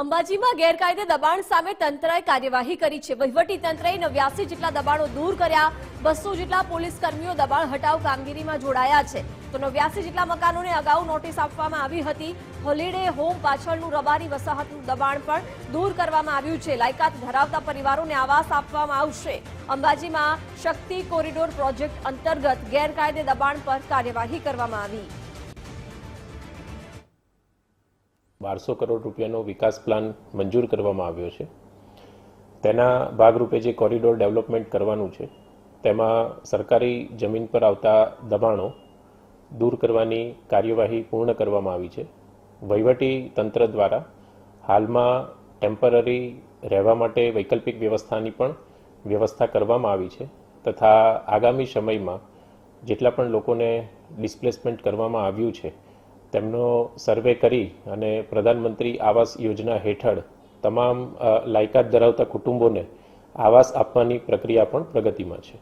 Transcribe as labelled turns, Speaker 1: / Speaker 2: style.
Speaker 1: અંબાજીમાં ગેરકાયદે દબાણ સામે તંત્રએ કાર્યવાહી કરી છે. વહીવટી તંત્રએ નવ્યાસી જેટલા દબાણો દૂર કર્યા, બસો જેટલા પોલીસ કર્મીઓ દબાણ હટાવ કામગીરીમાં જોડાયા છે. તો નવ્યાસી જેટલા મકાનોને અગાઉ નોટિસ આપવામાં આવી હતી. હોલિડે હોમ પાછળનું રબારી વસાહતનું દબાણ પણ દૂર કરવામાં આવ્યું છે. લાયકાત ધરાવતા પરિવારોને આવાસ આપવામાં આવશે. અંબાજીમાં શક્તિ કોરિડોર પ્રોજેક્ટ અંતર્ગત ગેરકાયદે દબાણ પર કાર્યવાહી કરવામાં આવી.
Speaker 2: બારસો કરોડ રૂપિયાનો વિકાસ પ્લાન મંજૂર કરવામાં આવ્યો છે. તેના ભાગરૂપે જે કોરિડોર ડેવલપમેન્ટ કરવાનું છે, તેમાં સરકારી જમીન પર આવતા દબાણો દૂર કરવાની કાર્યવાહી પૂર્ણ કરવામાં આવી છે. વહીવટી તંત્ર દ્વારા હાલમાં ટેમ્પરરી રહેવા માટે વૈકલ્પિક વ્યવસ્થાની પણ વ્યવસ્થા કરવામાં આવી છે તથા આગામી સમયમાં જેટલા પણ લોકોને ડિસ્પ્લેસમેન્ટ કરવામાં આવ્યું છે તેમનો સર્વે કરી અને પ્રધાનમંત્રી આવાસ યોજના હેઠળ તમામ લાયકાત ધરાવતા કુટુંબોને આવાસ આપવાની પ્રક્રિયા પણ પ્રગતિમાં છે.